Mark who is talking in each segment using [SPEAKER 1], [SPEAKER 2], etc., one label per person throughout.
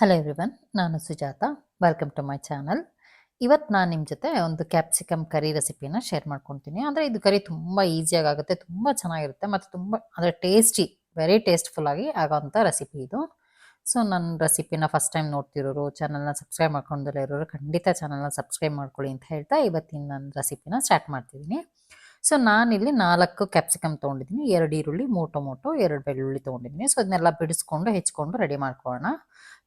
[SPEAKER 1] Hello everyone ನಾನು Sujatha. Welcome to my channel ಇವತ್ತು ನಾನು ನಿಮ್ಮ ಜೊತೆ ಒಂದು ಕ್ಯಾಪ್ಸಿಕಮ್ ಕರಿ ರೆಸಿಪಿನ ಶೇರ್ ಮಾಡ್ಕೊತೀನಿ. ಅಂದರೆ ಇದು ಕರಿ ತುಂಬ ಈಸಿಯಾಗಿ ಆಗುತ್ತೆ, ತುಂಬ ಚೆನ್ನಾಗಿರುತ್ತೆ ಮತ್ತು ತುಂಬ, ಅಂದರೆ ಟೇಸ್ಟಿ ವೆರಿ ಟೇಸ್ಟ್ಫುಲ್ಲಾಗಿ ಆಗೋವಂಥ ರೆಸಿಪಿ ಇದು. ಸೊ ನನ್ನ ರೆಸಿಪಿನ ಫಸ್ಟ್ ಟೈಮ್ ನೋಡ್ತಿರೋರು ಚಾನಲ್ನ ಸಬ್ಸ್ಕ್ರೈಬ್ ಮಾಡ್ಕೊಂಡಲ್ಲೇ ಇರೋರು, ಖಂಡಿತ ಚಾನಲ್ನ ಸಬ್ಸ್ಕ್ರೈಬ್ ಮಾಡ್ಕೊಳ್ಳಿ ಅಂತ ಹೇಳ್ತಾ ಇವತ್ತಿನ ನನ್ನ ರೆಸಿಪಿನ ಸ್ಟಾರ್ಟ್ ಮಾಡ್ತಿದ್ದೀನಿ. ಸೊ, ನಾನಿಲ್ಲಿ ನಾಲ್ಕು ಕ್ಯಾಪ್ಸಿಕಮ್ ತೊಗೊಂಡಿದ್ದೀನಿ. ಎರಡು ಈರುಳ್ಳಿ ಮೂರು ಟೊಮೊಟೊ ಎರಡು ಬೆಳ್ಳುಳ್ಳಿ ತೊಗೊಂಡಿದ್ದೀನಿ. ಸೊ ಅದನ್ನೆಲ್ಲ ಬಿಡಿಸ್ಕೊಂಡು, ಹೆಚ್ಕೊಂಡು ರೆಡಿ ಮಾಡ್ಕೊಳ್ಳೋಣ.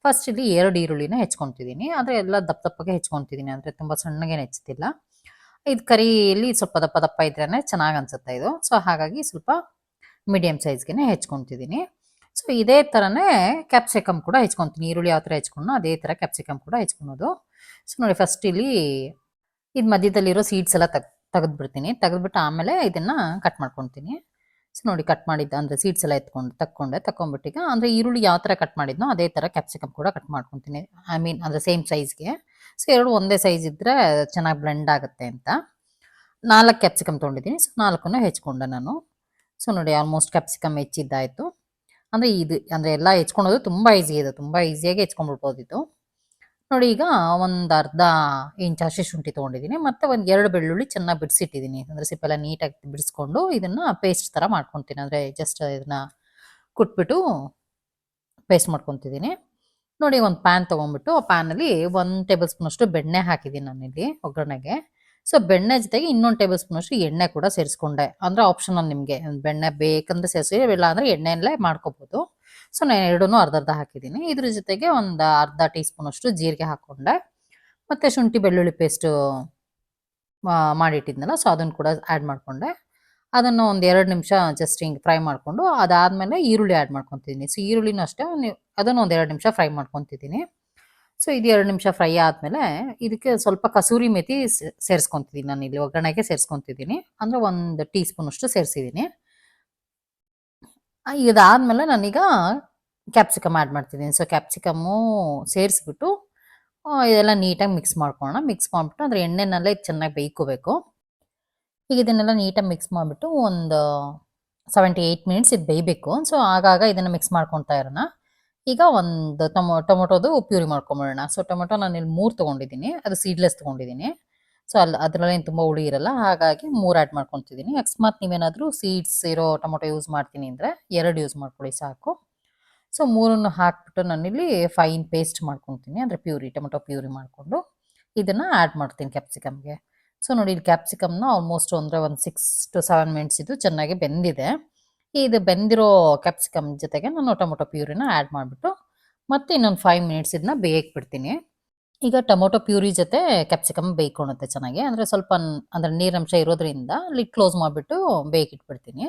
[SPEAKER 1] ಫಸ್ಟ್ ಇಲ್ಲಿ ಎರಡು ಈರುಳ್ಳಿನ ಹೆಚ್ಕೊತಿದ್ದೀನಿ. ಆದರೆ ಎಲ್ಲ ದಪ್ಪ ದಪ್ಪಗೆ ಹೆಚ್ಕೊತಿದ್ದೀನಿ. ಅಂದರೆ ತುಂಬ ಸಣ್ಣಗೆ ಹೆಚ್ಚುತ್ತಿಲ್ಲ ಇದು ಕರಿಯಲ್ಲಿ ಸ್ವಲ್ಪ ದಪ್ಪ ದಪ್ಪ ಇದ್ರೇ ಚೆನ್ನಾಗಿ ಅನ್ಸುತ್ತೆ ಇದು. ಸೊ, ಹಾಗಾಗಿ ಸ್ವಲ್ಪ ಮೀಡಿಯಮ್ ಸೈಜ್ಗೆ ಹೆಚ್ಕೊತಿದ್ದೀನಿ. ಸೊ, ಇದೇ ಥರನೇ ಕ್ಯಾಪ್ಸಿಕಮ್ ಕೂಡ ಹೆಚ್ಕೊತೀನಿ ಈರುಳ್ಳಿ ಯಾವ ಥರ ಹೆಚ್ಕೊಂಡು ಅದೇ ಥರ ಕ್ಯಾಪ್ಸಿಕಮ್ ಕೂಡ ಹೆಚ್ಕೊಳೋದು. ಸೊ, ನೋಡಿ ಫಸ್ಟ್ ಇಲ್ಲಿ ಇದು ಮಧ್ಯದಲ್ಲಿರೋ ಸೀಡ್ಸ್ ಎಲ್ಲ ತೆಗ್ ತೆಗೆದ್ಬಿಡ್ತೀನಿ. ತೆಗೆದ್ಬಿಟ್ಟು ಆಮೇಲೆ ಇದನ್ನು ಕಟ್ ಮಾಡ್ಕೊತೀನಿ. ಸೊ ನೋಡಿ ಕಟ್ ಮಾಡಿದ್ದ, ಅಂದರೆ ಸೀಡ್ಸ್ ಎಲ್ಲ ಎತ್ಕೊಂಡು ತಕ್ಕೊಂಡೆ. ತಕ್ಕೊಂಬಿಟ್ಟಿಗೆ ಅಂದರೆ ಈರುಳ್ಳಿ ಯಾವ ಥರ ಕಟ್ ಮಾಡಿದ್ನೋ ಅದೇ ಥರ ಕ್ಯಾಪ್ಸಿಕಮ್ ಕೂಡ ಕಟ್ ಮಾಡ್ಕೊತೀನಿ. ಐ ಮೀನ್ ಅಂದರೆ ಸೇಮ್ ಸೈಜ್ಗೆ ಸೊ ಎರಡು ಒಂದೇ ಸೈಜ್ ಇದ್ದರೆ ಚೆನ್ನಾಗಿ ಬ್ಲೆಂಡ್ ಆಗುತ್ತೆ ಅಂತ. ನಾಲ್ಕು ಕ್ಯಾಪ್ಸಿಕಮ್ ತೊಗೊಂಡಿದ್ದೀನಿ. ಸೊ ನಾಲ್ಕನ್ನು ಹೆಚ್ಕೊಂಡೆ ನಾನು. ಸೊ ನೋಡಿ ಆಲ್ಮೋಸ್ಟ್ ಕ್ಯಾಪ್ಸಿಕಮ್ ಹೆಚ್ಚಿದ್ದಾಯಿತು. ಅಂದರೆ ಇದು, ಅಂದರೆ ಎಲ್ಲ ಹೆಚ್ಕೊಳೋದು ತುಂಬ ಈಸಿ ಇದೆ. ತುಂಬ ಈಸಿಯಾಗಿ ಹೆಚ್ಕೊಂಡ್ಬಿಡ್ಬೋದು ಇದು. ನೋಡಿ, ಈಗ ಒಂದು ಅರ್ಧ ಇಂಚ್ ಹಸಿ ಶುಂಠಿ ತೊಗೊಂಡಿದ್ದೀನಿ. ಮತ್ತೆ ಒಂದು ಎರಡು ಬೆಳ್ಳುಳ್ಳಿ ಚೆನ್ನಾಗಿ ಬಿಡಿಸಿಟ್ಟಿದ್ದೀನಿ. ಅಂದರೆ ಸಿಪ್ಪೆಲ್ಲ ನೀಟಾಗಿ ಬಿಡಿಸ್ಕೊಂಡು ಇದನ್ನು ಪೇಸ್ಟ್ ಥರ ಮಾಡ್ಕೊತೀನಿ. ಅಂದರೆ ಜಸ್ಟ್ ಇದನ್ನು ಕುಟ್ಬಿಟ್ಟು ಪೇಸ್ಟ್ ಮಾಡ್ಕೊತಿದ್ದೀನಿ. ನೋಡಿ, ಒಂದು ಪ್ಯಾನ್ ತೊಗೊಂಡ್ಬಿಟ್ಟು ಆ ಪ್ಯಾನಲ್ಲಿ ಒಂದು ಟೇಬಲ್ ಸ್ಪೂನಷ್ಟು ಬೆಣ್ಣೆ ಹಾಕಿದ್ದೀನಿ ನಾನಿಲ್ಲಿ ಒಗ್ಗರಣೆಗೆ. ಸೊ ಬೆಣ್ಣೆ ಜೊತೆಗೆ ಇನ್ನೊಂದು ಟೇಬಲ್ ಸ್ಪೂನಷ್ಟು ಎಣ್ಣೆ ಕೂಡ ಸೇರಿಸ್ಕೊಂಡೆ. ಅಂದರೆ ಆಪ್ಷನಲ್ ನಿಮಗೆ ಬೆಣ್ಣೆ ಬೇಕಂದ್ರೆ ಸೇರಿಸಿ ಇಲ್ಲ ಅಂದರೆ ಎಣ್ಣೆಯಲ್ಲೇ ಮಾಡ್ಕೋಬೋದು. ಸೊ ನಾನು ಎರಡೂ ಅರ್ಧ ಅರ್ಧ ಹಾಕಿದ್ದೀನಿ. ಇದ್ರ ಜೊತೆಗೆ ಒಂದು ಅರ್ಧ ಟೀ ಸ್ಪೂನಷ್ಟು ಜೀರಿಗೆ ಹಾಕ್ಕೊಂಡೆ ಮತ್ತು ಶುಂಠಿ, ಬೆಳ್ಳುಳ್ಳಿ ಪೇಸ್ಟು ಮಾಡಿಟ್ಟಿದ್ನಲ್ಲ, ಸೊ ಅದನ್ನು ಕೂಡ ಆ್ಯಡ್ ಮಾಡಿಕೊಂಡೆ. ಅದನ್ನು ಒಂದು ಎರಡು ನಿಮಿಷ ಜಸ್ಟ್ ಹಿಂಗೆ ಫ್ರೈ ಮಾಡಿಕೊಂಡು, ಅದಾದಮೇಲೆ ಈರುಳ್ಳಿ ಆ್ಯಡ್ ಮಾಡ್ಕೊತಿದ್ದೀನಿ. ಸೊ ಈರುಳ್ಳಿನೂ ಅಷ್ಟೇ ನೀವು ಅದನ್ನು ಒಂದು ಎರಡು ನಿಮಿಷ ಫ್ರೈ ಮಾಡ್ಕೊತಿದ್ದೀನಿ. ಸೊ ಇದು ಎರಡು ನಿಮಿಷ ಫ್ರೈ ಆದಮೇಲೆ ಇದಕ್ಕೆ ಸ್ವಲ್ಪ ಕಸೂರಿ ಮೆತಿ ಸೇರಿಸ್ಕೊತಿದ್ದೀನಿ ನಾನು ಇಲ್ಲಿ ಒಗ್ಗರಣೆಗೆ ಸೇರಿಸ್ಕೊತಿದ್ದೀನಿ. ಅಂದರೆ ಒಂದು ಟೀ ಸ್ಪೂನಷ್ಟು ಸೇರಿಸಿದ್ದೀನಿ. ಇದಾದಮೇಲೆ ನಾನೀಗ ಕ್ಯಾಪ್ಸಿಕಮ್ ಆ್ಯಡ್ ಮಾಡ್ತಿದ್ದೀನಿ. ಸೊ ಕ್ಯಾಪ್ಸಿಕಮ್ಮು ಸೇರಿಸ್ಬಿಟ್ಟು ಇದೆಲ್ಲ ನೀಟಾಗಿ ಮಿಕ್ಸ್ ಮಾಡ್ಕೊಳ್ಳೋಣ. ಮಿಕ್ಸ್ ಮಾಡಿಬಿಟ್ಟು ಅಂದರೆ ಎಣ್ಣೆನಲ್ಲೇ ಚೆನ್ನಾಗಿ ಬೇಯ್ಕೋಬೇಕು ಈಗ ಇದನ್ನೆಲ್ಲ ನೀಟಾಗಿ ಮಿಕ್ಸ್ ಮಾಡಿಬಿಟ್ಟು ಒಂದು ಸೆವೆಂಟಿ ಏಯ್ಟ್ ಮಿನಿಟ್ಸ್ ಇದು ಬೇಯಬೇಕು. ಸೊ ಆಗಾಗ ಇದನ್ನು ಮಿಕ್ಸ್ ಮಾಡ್ಕೊತಾ ಇರೋಣ. ಈಗ ಒಂದು ಟೊಮೊ, ಟೊಮೊಟೊದು ಪ್ಯೂರಿ ಮಾಡ್ಕೊಂಬಿಡೋಣ. ಸೊ ಟೊಮೊಟೊ ನಾನು ಇಲ್ಲಿ ಮೂರು ತೊಗೊಂಡಿದ್ದೀನಿ. ಅದು ಸೀಡ್ಲೆಸ್ ತೊಗೊಂಡಿದ್ದೀನಿ. ಸೊ ಅಲ್ಲಿ ಅದರಲ್ಲೇನು ತುಂಬ ಹುಳಿ ಇರಲ್ಲ, ಹಾಗಾಗಿ ಮೂರು ಆ್ಯಡ್ ಮಾಡ್ಕೊತಿದ್ದೀನಿ ಅಕಸ್ಮಾತ್ ನೀವೇನಾದರೂ ಸೀಡ್ಸ್ ಇರೋ ಟೊಮೊಟೊ ಯೂಸ್ ಮಾಡ್ತೀನಿ ಅಂದರೆ ಎರಡು ಯೂಸ್ ಮಾಡ್ಕೊಳ್ಳಿ ಸಾಕು. ಸೊ ಮೂರನ್ನು ಹಾಕ್ಬಿಟ್ಟು ನಾನಿಲ್ಲಿ ಫೈನ್ ಪೇಸ್ಟ್ ಮಾಡ್ಕೊತೀನಿ ಅಂದರೆ ಪ್ಯೂರಿ, ಟೊಮೊಟೊ ಪ್ಯೂರಿ ಮಾಡಿಕೊಂಡು ಇದನ್ನು ಆ್ಯಡ್ ಮಾಡ್ತೀನಿ ಕ್ಯಾಪ್ಸಿಕಮ್ಗೆ ಸೊ ನೋಡಿ ಇಲ್ಲಿ ಕ್ಯಾಪ್ಸಿಕಮ್ನ ಆಲ್ಮೋಸ್ಟ್ ಅಂದರೆ ಒಂದು ಸಿಕ್ಸ್ ಟು ಸೆವೆನ್ ಮಿನಿಟ್ಸ್ ಇದು ಚೆನ್ನಾಗಿ ಬೆಂದಿದೆ. ಇದು ಬೆಂದಿರೋ ಕ್ಯಾಪ್ಸಿಕಮ್ ಜೊತೆಗೆ ನಾನು ಟೊಮೊಟೊ ಪ್ಯೂರಿನ ಆ್ಯಡ್ ಮಾಡಿಬಿಟ್ಟು ಮತ್ತೆ ಇನ್ನೊಂದು ಫೈವ್ ಮಿನಿಟ್ಸ್ ಇದನ್ನ ಬೇಯಕ್ಕೆ ಬಿಡ್ತೀನಿ. ಈಗ ಟೊಮೊಟೊ ಪ್ಯೂರಿ ಜೊತೆ ಕ್ಯಾಪ್ಸಿಕಮ್ ಬೇಯ್ಕೊಳುತ್ತೆ ಚೆನ್ನಾಗಿ. ಅಂದರೆ ಸ್ವಲ್ಪ ಅಂದರೆ ನೀರಂಶ ಇರೋದ್ರಿಂದ ಲಿಡ್ ಕ್ಲೋಸ್ ಮಾಡಿಬಿಟ್ಟು ಬೇಯ್ಕಿಟ್ಬಿಡ್ತೀನಿ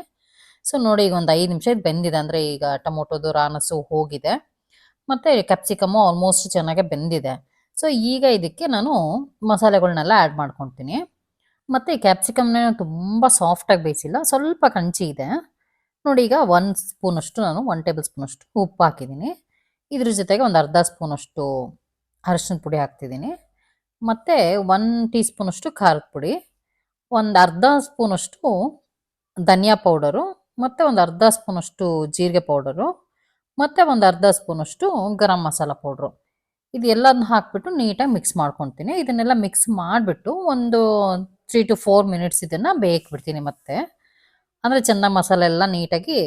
[SPEAKER 1] ಸೊ ನೋಡಿ ಈಗ ಒಂದು ಐದು ನಿಮಿಷ ಇದು ಬೆಂದಿದೆ. ಅಂದರೆ ಈಗ ಟೊಮೊಟೊದು ರಾನಸು ಹೋಗಿದೆ. ಮತ್ತು ಕ್ಯಾಪ್ಸಿಕಮ್ಮು ಆಲ್ಮೋಸ್ಟ್ ಚೆನ್ನಾಗೆ ಬೆಂದಿದೆ. ಸೊ ಈಗ ಇದಕ್ಕೆ ನಾನು ಮಸಾಲೆಗಳನ್ನೆಲ್ಲ ಆ್ಯಡ್ ಮಾಡ್ಕೊತೀನಿ. ಮತ್ತು ಕ್ಯಾಪ್ಸಿಕಮ್ನ ತುಂಬ ಸಾಫ್ಟಾಗಿ ಬೇಯಿಸಿಲ್ಲ. ಸ್ವಲ್ಪ ಕಂಚಿ ಇದೆ. ನೋಡಿ ಈಗ ಒನ್ ಸ್ಪೂನಷ್ಟು ನಾನು ಒನ್ ಟೇಬಲ್ ಸ್ಪೂನಷ್ಟು ಉಪ್ಪು ಹಾಕಿದ್ದೀನಿ. ಇದ್ರ ಜೊತೆಗೆ ಒಂದು ಅರ್ಧ ಸ್ಪೂನಷ್ಟು ಅರಶಿನ ಪುಡಿ ಹಾಕ್ತಿದ್ದೀನಿ. ಮತ್ತು ಒನ್ ಟೀ ಸ್ಪೂನಷ್ಟು ಖಾರದ ಪುಡಿ, ಒಂದು ಅರ್ಧ ಸ್ಪೂನಷ್ಟು ಧನಿಯಾ ಪೌಡರು, ಮತ್ತು ಒಂದು ಅರ್ಧ ಸ್ಪೂನಷ್ಟು ಜೀರಿಗೆ ಪೌಡರು, ಮತ್ತು ಒಂದು ಅರ್ಧ ಸ್ಪೂನಷ್ಟು ಗರಂ ಮಸಾಲ ಪೌಡ್ರು. ಇದೆಲ್ಲದನ್ನ ಹಾಕ್ಬಿಟ್ಟು ನೀಟಾಗಿ ಮಿಕ್ಸ್ ಮಾಡ್ಕೊತೀನಿ. ಇದನ್ನೆಲ್ಲ ಮಿಕ್ಸ್ ಮಾಡಿಬಿಟ್ಟು ಒಂದು ತ್ರೀ ಟು ಫೋರ್ ಮಿನಿಟ್ಸ್ ಇದನ್ನು ಬೇಯಕ್ಕೆ ಬಿಡ್ತೀನಿ ಮತ್ತೆ. ಅಂದರೆ ಚೆನ್ನಾಗಿ ಮಸಾಲೆ ಎಲ್ಲ ನೀಟಾಗಿ,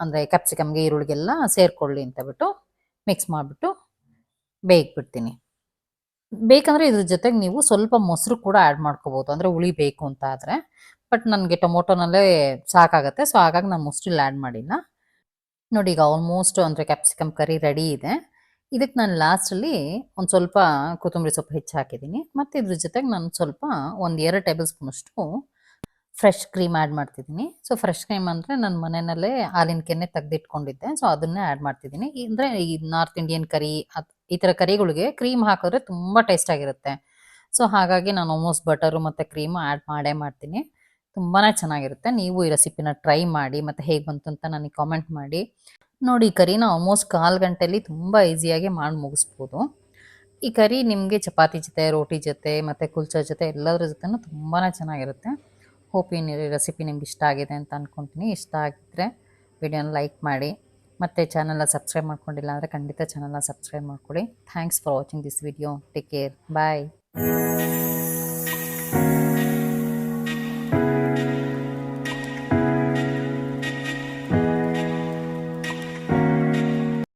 [SPEAKER 1] ಅಂದರೆ ಕ್ಯಾಪ್ಸಿಕಮ್ಗೆ ಈರುಳ್ಳಿಗೆಲ್ಲ ಸೇರಿಕೊಳ್ಳಿ ಅಂತ ಬಿಟ್ಟು ಮಿಕ್ಸ್ ಮಾಡಿಬಿಟ್ಟು ಬೇಯಕ್ಕೆ ಬಿಡ್ತೀನಿ ಬೇಕಂದರೆ ಇದ್ರ ಜೊತೆಗೆ ನೀವು ಸ್ವಲ್ಪ ಮೊಸರು ಕೂಡ ಆ್ಯಡ್ ಮಾಡ್ಕೋಬೋದು. ಅಂದರೆ ಹುಳಿ ಬೇಕು ಅಂತ ಆದರೆ. ಬಟ್ ನನಗೆ ಟೊಮೊಟೊನಲ್ಲೇ ಸಾಕಾಗುತ್ತೆ. ಸೊ ಹಾಗಾಗಿ ನಾನು ಮೊಸರಿಲ್ಲ ಆ್ಯಡ್ ಮಾಡಿಲ್ಲ. ನೋಡಿ, ಈಗ ಆಲ್ಮೋಸ್ಟ್ ಅಂದರೆ ಕ್ಯಾಪ್ಸಿಕಮ್ ಕರಿ ರೆಡಿ ಇದೆ. ಇದಕ್ಕೆ ನಾನು ಲಾಸ್ಟಲ್ಲಿ ಒಂದು ಸ್ವಲ್ಪ ಕೊತ್ತಂಬರಿ ಸೊಪ್ಪು ಹೆಚ್ಚು ಹಾಕಿದ್ದೀನಿ ಮತ್ತು ಇದ್ರ ಜೊತೆಗೆ ನಾನು ಸ್ವಲ್ಪ ಒಂದು ಎರಡು ಟೇಬಲ್ ಸ್ಪೂನಷ್ಟು ಫ್ರೆಶ್ ಕ್ರೀಮ್ ಆ್ಯಡ್ ಮಾಡ್ತಿದ್ದೀನಿ. ಸೊ ಫ್ರೆಶ್ ಕ್ರೀಮ್ ಅಂದರೆ ನನ್ನ ಮನೆಯಲ್ಲೇ ಹಾಲಿನ ಕೆನೆ ತೆಗೆದಿಟ್ಕೊಂಡಿದ್ದೆ. ಸೊ ಅದನ್ನೇ ಆ್ಯಡ್ ಮಾಡ್ತಿದ್ದೀನಿ. ಅಂದರೆ ಈ ನಾರ್ತ್ ಇಂಡಿಯನ್ ಕರಿ ಈ ಥರ ಕರಿಗಳಿಗೆ ಕ್ರೀಮ್ ಹಾಕಿದ್ರೆ ತುಂಬ ಟೇಸ್ಟಾಗಿರುತ್ತೆ ಸೊ ಹಾಗಾಗಿ ನಾನು ಆಲ್ಮೋಸ್ಟ್ ಬಟರು ಮತ್ತು ಕ್ರೀಮು ಆ್ಯಡ್ ಮಾಡೇ ಮಾಡ್ತೀನಿ. ತುಂಬಾ ಚೆನ್ನಾಗಿರುತ್ತೆ. ನೀವು ಈ ರೆಸಿಪಿನ ಟ್ರೈ ಮಾಡಿ ಮತ್ತು ಹೇಗೆ ಬಂತು ಅಂತ ನನಗೆ ಕಾಮೆಂಟ್ ಮಾಡಿ. ನೋಡಿ, ಈ ಕರಿನ ಆಲ್ಮೋಸ್ಟ್ ಕಾಲು ಗಂಟೆಯಲ್ಲಿ ತುಂಬ ಈಸಿಯಾಗಿ ಮಾಡಿ ಮುಗಿಸ್ಬೋದು. ಈ ಕರಿ ನಿಮಗೆ ಚಪಾತಿ ಜೊತೆ, ರೋಟಿ ಜೊತೆ ಮತ್ತು ಕುಲ್ಚಾ ಜೊತೆ ಎಲ್ಲದ್ರ ಜೊತೆ ತುಂಬಾ ಚೆನ್ನಾಗಿರುತ್ತೆ. ಹೋಪ್ ಈ ರೆಸಿಪಿ ನಿಮ್ಗೆ ಇಷ್ಟ ಆಗಿದೆ ಅಂತ ಅಂದ್ಕೊತೀನಿ ಇಷ್ಟ ಆಗಿದ್ದರೆ ವಿಡಿಯೋನ ಲೈಕ್ ಮಾಡಿ. ಮತ್ತು ಚಾನಲ್ನ ಸಬ್ಸ್ಕ್ರೈಬ್ ಮಾಡ್ಕೊಂಡಿಲ್ಲ ಅಂದರೆ ಖಂಡಿತ ಚಾನಲ್ನ ಸಬ್ಸ್ಕ್ರೈಬ್ ಮಾಡ್ಕೊಳ್ಳಿ thanks for watching this video take care bye